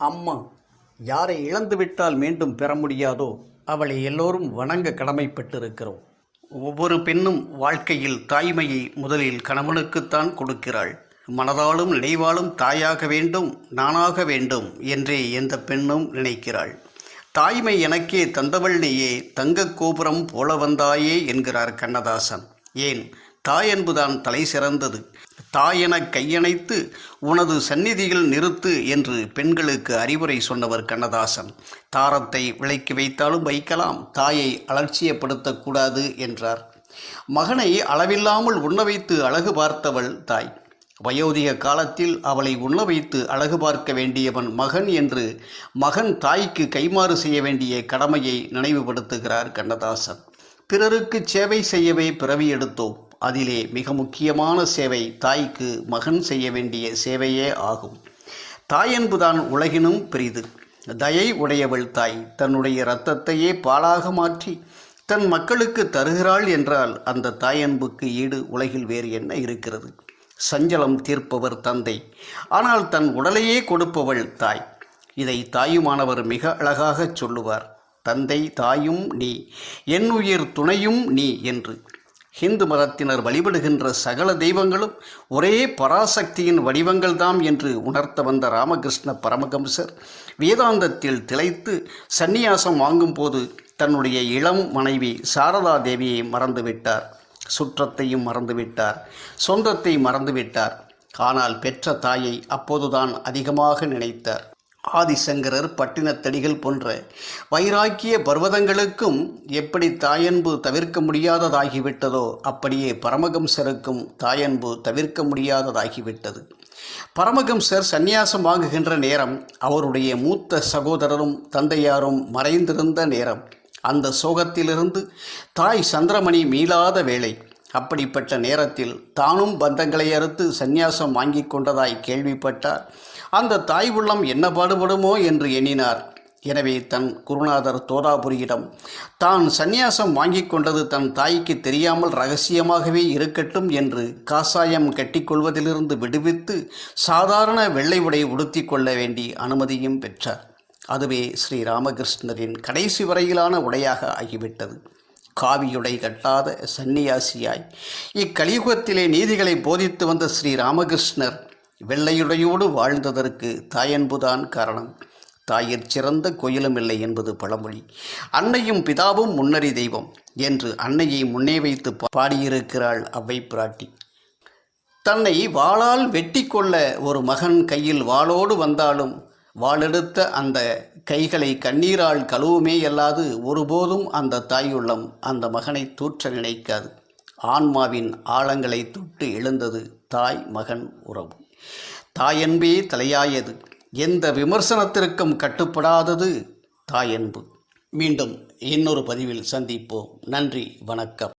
அம்மா யாரை இழந்துவிட்டால் மீண்டும் பெற முடியாதோ அவளை எல்லோரும் வணங்க கடமைப்பட்டிருக்கிறோம். ஒவ்வொரு பெண்ணும் வாழ்க்கையில் தாய்மையை முதலில் கணவனுக்குத்தான் கொடுக்கிறாள். மனதாலும் நினைவாலும் தாயாக வேண்டும் நானாக வேண்டும் என்றே எந்த பெண்ணும் நினைக்கிறாள். தாய்மை எனக்கே தந்தவள் நீயே தங்கக் கோபுரம் போல வந்தாயே என்கிறார் கண்ணதாசன். ஏன் தாயன்புதான் தலை சிறந்தது. தாயென கையணைத்து உனது சந்நிதியில் நிறுத்து என்று பெண்களுக்கு அறிவுரை சொன்னவர் கண்ணதாசன். தாரத்தை விலைக்கு வைத்தாலும் வைக்கலாம் தாயை அலட்சியப்படுத்தக்கூடாது என்றார். மகனை அளவில்லாமல் உண்ண வைத்து அழகு பார்த்தவள் தாய். வயோதிக காலத்தில் அவளை உண்ண வைத்து அழகு பார்க்க வேண்டியவன் மகன் என்று மகன் தாய்க்கு கைமாறு செய்ய வேண்டிய கடமையை நினைவுபடுத்துகிறார் கண்ணதாசன். பிறருக்கு சேவை செய்யவே பிறவி எடுத்தோம். அதிலே மிக முக்கியமான சேவை தாய்க்கு மகன் செய்ய வேண்டிய சேவையே ஆகும். தாயன்புதான் உலகினும் பெரிது. தயை உடையவள் தாய் தன்னுடைய இரத்தத்தையே பாலாக மாற்றி தன் மக்களுக்கு தருகிறாள் என்றால் அந்த தாயன்புக்கு ஈடு உலகில் வேறு என்ன இருக்கிறது? சஞ்சலம் தீர்ப்பவர் தந்தை. ஆனால் தன் உடலையே கொடுப்பவள் தாய். இதை தாயுமானவர் மிக அழகாகச் சொல்லுவார். தந்தை தாயும் நீ என் உயிர் துணையும் நீ என்று. ஹிந்து மதத்தினர் வழிபடுகின்ற சகல தெய்வங்களும் ஒரே பராசக்தியின் வடிவங்கள்தாம் என்று உணர்த்த வந்த ராமகிருஷ்ண பரமகம்சர் வேதாந்தத்தில் திளைத்து சந்நியாசம் வாங்கும்போது தன்னுடைய இளம் மனைவி சாரதா தேவியை மறந்துவிட்டார். சுற்றத்தையும் மறந்துவிட்டார். சொந்தத்தை மறந்துவிட்டார். ஆனால் பெற்ற தாயை அப்போதுதான் அதிகமாக நினைத்தார். ஆதிசங்கரர் பட்டினத்தடிகள் போன்ற வைராக்கிய பர்வதங்களுக்கும் எப்படி தாயன்பு தவிர்க்க முடியாததாகிவிட்டதோ அப்படியே பரமகம்சருக்கும் தாயன்பு தவிர்க்க முடியாததாகிவிட்டது. பரமகம்சர் சந்நியாசம் வாங்குகின்ற நேரம் அவருடைய மூத்த சகோதரரும் தந்தையாரும் மறைந்திருந்த நேரம். அந்த சோகத்திலிருந்து தாய் சந்திரமணி மீளாத வேளை அப்படிப்பட்ட நேரத்தில் தானும் பந்தங்களை அறுத்து சந்நியாசம் வாங்கி கொண்டதாய் கேள்விப்பட்டார். அந்த தாய் உள்ளம் என்ன பாடுபடுமோ என்று எண்ணினார். எனவே தன் குருநாதர் தோதாபுரியிடம் தான் சந்நியாசம் வாங்கி கொண்டது தன் தாய்க்கு தெரியாமல் ரகசியமாகவே இருக்கட்டும் என்று காசாயம் கட்டிக்கொள்வதிலிருந்து விடுவித்து சாதாரண வெள்ளை உடை உடுத்தி கொள்ள வேண்டி அனுமதியும் பெற்றார். அதுவே ஸ்ரீ ராமகிருஷ்ணரின் கடைசி வரையிலான உடையாக ஆகிவிட்டது. காவியுடை கட்டாத சந்நியாசியாய் இக்கலியுகத்திலே நீதிகளை போதித்து வந்த ஸ்ரீ ராமகிருஷ்ணர் வெள்ளையுடையோடு வாழ்ந்ததற்கு தாயன்புதான் காரணம். தாயிற் சிறந்த கோயிலும் இல்லை என்பது பழமொழி. அன்னையும் பிதாவும் முன்னறி தெய்வம் என்று அன்னையை முன்னே வைத்து பாடியிருக்கிறாள் அவ்வை பிராட்டி. தன்னை வாளால் வெட்டி கொள்ள ஒரு மகன் கையில் வாளோடு வந்தாலும் வாளெடுத்த அந்த கைகளை கண்ணீரால் கழுவுமே அல்லாது ஒருபோதும் அந்த தாயுள்ளம் அந்த மகனை தூற்ற நினைக்காது. ஆன்மாவின் ஆழங்களை தொட்டு எழுந்தது தாய் மகன் உறவு. தாயன்பே தலையாயது. எந்த விமர்சனத்திற்கும் கட்டுப்படாதது தாயன்பு. மீண்டும் இன்னொரு பதிவில் சந்திப்போம். நன்றி வணக்கம்.